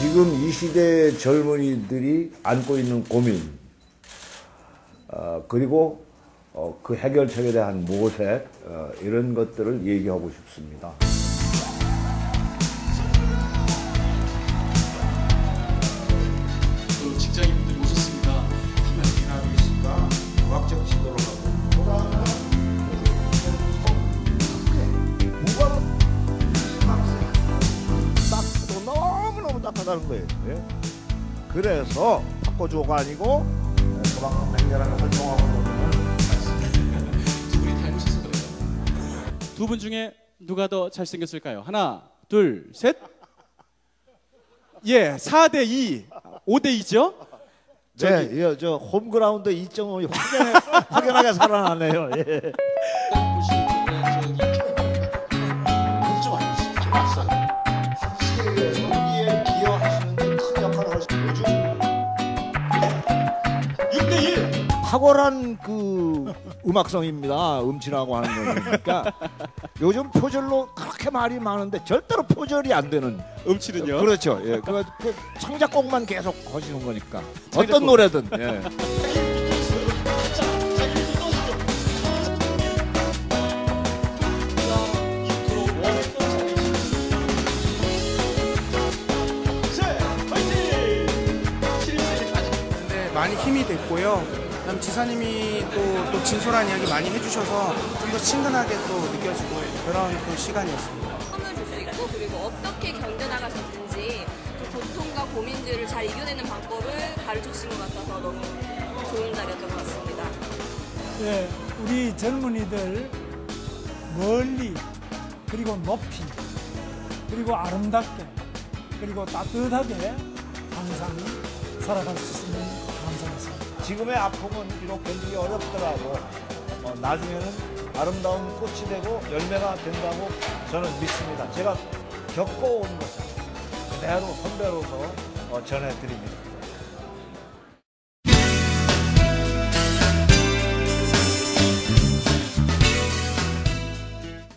지금 이 시대 젊은이들이 안고 있는 고민, 어, 그리고 어, 그 해결책에 대한 모색, 어, 이런 것들을 얘기하고 싶습니다. 딱하다는 거예요. 예? 그래서 바꿔줘가 아니고 그만큼 맹렬하게 활동하고 있는 두 분이 닮으셔서 그래요. 두 분 중에 누가 더 잘생겼을까요? 하나, 둘, 셋. 예, 4대 2. 5대 2죠? 네, 예, 저 홈그라운드 2.5이 확연 하게, 확연하게 살아나네요. 예. 탁월한 그 음악성입니다. 음치라고 하는 거니까 요즘 표절로 그렇게 말이 많은데 절대로 표절이 안 되는 음치는요? 그렇죠. 예, 그, 그 창작곡만 계속 거시는 거니까 창작곡. 어떤 노래든 예. 네, 많이 힘이 됐고요. 그다음 지사님이 또, 또 진솔한 이야기 많이 해주셔서 좀 더 친근하게 또 느껴지고 그런 또 시간이었습니다. 힘을 줄수 있고 그리고 어떻게 견뎌나갈 수 있는지 그 고통과 고민들을 잘 이겨내는 방법을 가르쳐 주신 것 같아서 너무 좋은 자리였던 것 같습니다. 예, 우리 젊은이들 멀리 그리고 높이 그리고 아름답게 그리고 따뜻하게 항상 살아갈 수 있으면 감사하겠습니다. 지금의 아픔은 비록 견디기 어렵더라도 어, 나중에는 아름다운 꽃이 되고 열매가 된다고 저는 믿습니다. 제가 겪어온 것을 그대로 선배로서 어, 전해드립니다.